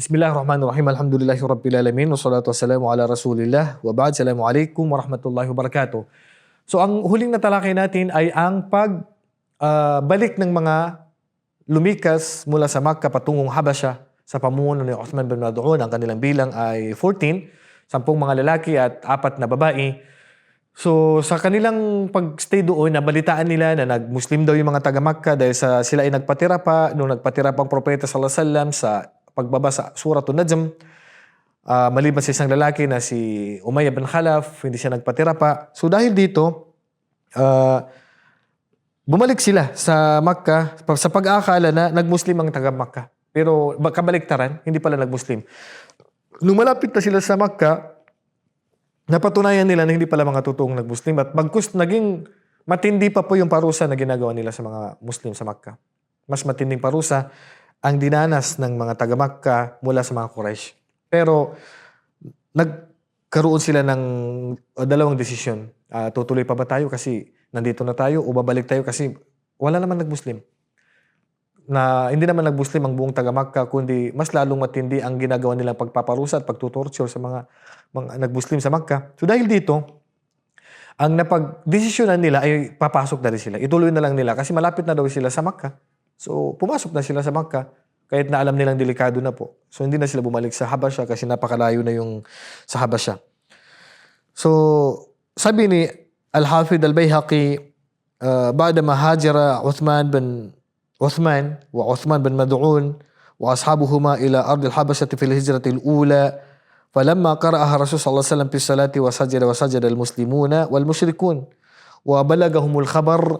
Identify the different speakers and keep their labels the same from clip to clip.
Speaker 1: Bismillahirrahmanirrahim. Alhamdulillahi Rabbil Alamin. Wassalatu wassalamu ala Rasulillah. Wa ba'd. Assalamualaikum warahmatullahi wabarakatuh. So ang huling natalakay natin ay ang pag ah, balik ng mga lumikas mula sa Makkah patungong Habasha sa pamumuno ni Uthman bin Mad'un. Ang kanilang bilang ay 14, sampung mga lalaki at apat na babae. So sa kanilang pagstay doon, nabalitaan nila na nag-Muslim daw yung mga taga-Makkah dahil sa sila ay nagpatira pa nung nagpatira pang propeta sallallahu alaihi wasallam sa pagbaba sa Suratul Najm. Ah, maliban sa isang lalaki na si Umayyah bin Khalaf, hindi siya nagpatira pa. So dahil dito, ah, bumalik sila sa Makkah sa pag-aakala na nag-Muslim ang taga-Makkah. Pero ba- kabaliktaran, hindi pala nag-Muslim. Nung na sila sa Makkah, napatunayan nila na hindi pala mga totoong nag-Muslim at bagkus naging matindi pa po yung parusa na ginagawa nila sa mga Muslim sa Makkah. Mas matinding parusa ang dinanas ng mga taga-Makkah mula sa mga Quraysh. Pero nagkaroon sila ng uh, dalawang desisyon. Ah, tutuloy pa ba tayo kasi nandito na tayo o babalik tayo kasi wala naman nag-Muslim. Na hindi naman nag-Muslim ang buong taga-Makkah kundi mas lalong matindi ang ginagawa nilang pagpaparusa at pagtutorture sa mga, mga nag-Muslim sa Makkah. So dahil dito, ang napag-desisyonan nila ay papasok na rin sila. Ituloy na lang nila kasi malapit na daw sila sa Makkah. So, pumasok na sila sa Makkah kahit na alam nilang delikado na po. So, hindi na sila bumalik sa Habasha kasi napakalayo na yung sa Habasha. So, sabi ni Al-Hafid Al-Bayhaqi, uh, بعدما هاجر عثمان بن عثمان وعثمان بن مدعون وأصحابهما إلى أرض الحبشة في الهجرة الأولى فلما قرأها الرسول صلى الله عليه وسلم في الصلاة وسجد وسجد المسلمون والمشركون وبلغهم الخبر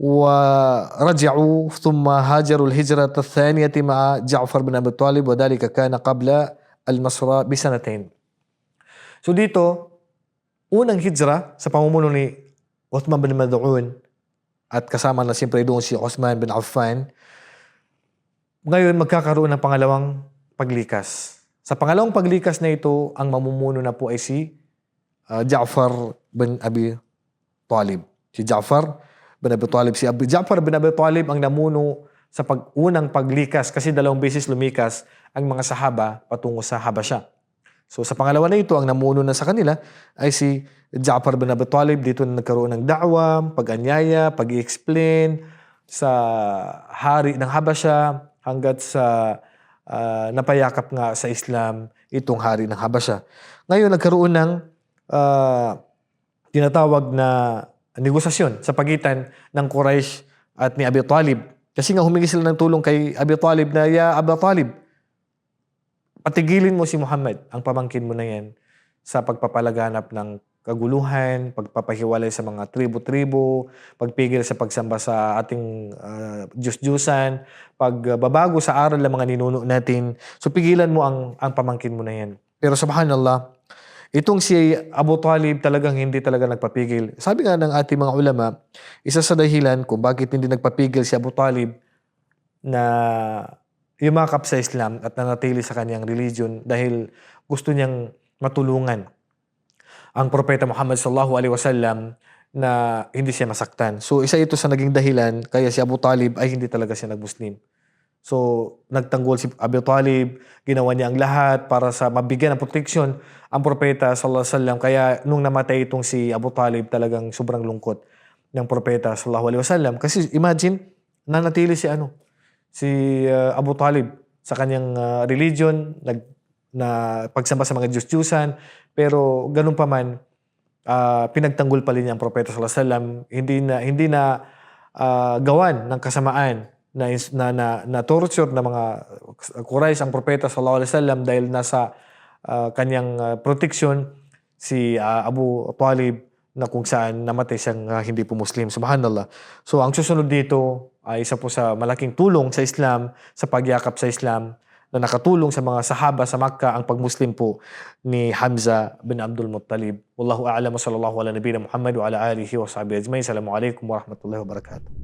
Speaker 1: ورجعوا ثم هاجروا الهجرة الثانية مع جعفر بن أبي طالب وذلك كان قبل المسرى بسنتين So dito, unang hijra sa pamumuno ni Uthman bin Mad'un at kasama na siyempre doon si Osman bin Affan, ngayon magkakaroon ng pangalawang paglikas. Sa pangalawang paglikas na ito, ang mamumuno na po ay si uh, Ja'far bin Abi Talib. Si Ja'far bin Abi Talib. Si Abi Ja'far bin Abi Talib ang namuno sa pag-unang paglikas kasi dalawang beses lumikas ang mga sahaba patungo sa Habasha. So sa pangalawa na ito, ang namuno na sa kanila ay si Ja'far bin Abi Talib. Dito na nagkaroon ng da'wa, pag-anyaya, pag-i-explain sa hari ng Habasha hanggat sa ah, napayakap nga sa Islam itong hari ng Habasha. Ngayon nagkaroon ng ah, tinatawag na negosasyon sa pagitan ng Quraysh at ni Abi Talib. Kasi nga humingi sila ng tulong kay Abi Talib na, Ya Abi Talib, patigilin mo si Muhammad, ang pamangkin mo na yan, sa pagpapalaganap ng kaguluhan, pagpapahiwalay sa mga tribo-tribo, pagpigil sa pagsamba sa ating ah, Diyos-Diyusan, pagbabago sa aral ng mga ninuno natin. So pigilan mo ang, ang pamangkin mo na yan. Pero subhanallah, itong si Abu Talib talagang hindi talaga nagpapigil. Sabi nga ng ating mga ulama, isa sa dahilan kung bakit hindi nagpapigil si Abu Talib na yumakap sa Islam at nanatili sa kanyang religion dahil gusto niyang matulungan ang propeta Muhammad sallallahu alaihi wasallam na hindi siya masaktan. So isa ito sa naging dahilan kaya si Abu Talib ay hindi talaga siya nag-Muslim. So nagtanggol si Abu Talib, ginawa niya ang lahat para sa mabigyan ng proteksyon ang propeta sallallahu alaihi wasallam. Kaya nung namatay itong si Abu Talib talagang sobrang lungkot ng propeta sallallahu alaihi wasallam. Kasi imagine nanatili si ano si uh, Abu Talib sa kanyang uh, religion, nag, na pagsamba sa mga Diyos-Diyusan, pero ganun pa man, ah, pinagtanggol pa rin niya ang propeta sallallahu alaihi wasallam, hindi na hindi na ah, gawan ng kasamaan na na na, na torture ng mga Quraysh ang propeta sallallahu alaihi wasallam dahil nasa ah, kanyang ah, protection si ah, Abu Talib na kung saan namatay siyang ah, hindi po Muslim. Subhanallah. So ang susunod dito ay isa po sa malaking tulong sa Islam, sa pagyakap sa Islam na nakatulong sa mga sahaba sa Makkah ang pagmuslim po ni Hamza bin Abdul Muttalib. Wallahu a'lam wa sallallahu ala nabiyina Muhammad wa ala alihi wa sahbihi ajma'in. Assalamu alaikum wa rahmatullahi wa barakatuh.